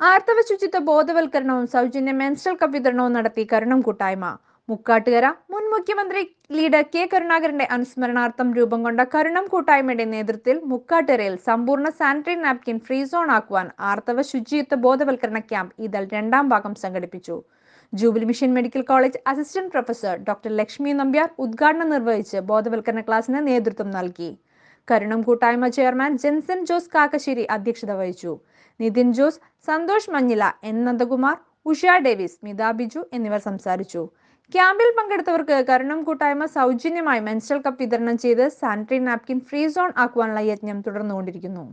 ആർത്തവ ശുചിത്വ ബോധവൽക്കരണവും സൗജന്യ മെൻസ്ട്രൽ കപ്പ് വിതരണവും നടത്തി കരുണം കൂട്ടായ്മ. മുക്കാട്ടുകര മുൻ മുഖ്യമന്ത്രി ലീഡർ കെ കരുണാകരന്റെ അനുസ്മരണാർത്ഥം രൂപം കൊണ്ട കരുണം കൂട്ടായ്മയുടെ നേതൃത്വത്തിൽ മുക്കാട്ടുകരയിൽ സമ്പൂർണ സാനിറ്ററി നാപ്കിൻ ഫ്രീ സോൺ ആക്കുവാൻ ആർത്തവ ശുചിത്വ ബോധവൽക്കരണ ക്യാമ്പ് ഇതൽ രണ്ടാം ഭാഗം സംഘടിപ്പിച്ചു. Jubilee mission medical college assistant professor doctor Lakshmi Nambiar ഉദ്ഘാടനം നിർവഹിച്ച് ബോധവൽക്കരണ ക്ലാസ്സിന് നേതൃത്വം നൽകി. കരുണം കൂട്ടായ്മ ചെയർമാൻ ജെൻസൺ ജോസ് കാക്കശ്ശേരി അധ്യക്ഷത വഹിച്ചു. നിതിൻ ജോസ് സന്തോഷ് മഞ്ഞില എൻ നന്ദകുമാർ ഉഷ ഡേവിസ് മിത ബിജു എന്നിവർ സംസാരിച്ചു. ക്യാമ്പിൽ പങ്കെടുത്തവർക്ക് കരുണം കൂട്ടായ്മ സൗജന്യമായി മെൻസ്ട്രൽ കപ്പ് വിതരണം ചെയ്ത് സാനിറ്ററി നാപ്കിൻ ഫ്രീ സോൺ ആക്കുവാനുള്ള യജ്ഞം തുടർന്നുകൊണ്ടിരിക്കുന്നു.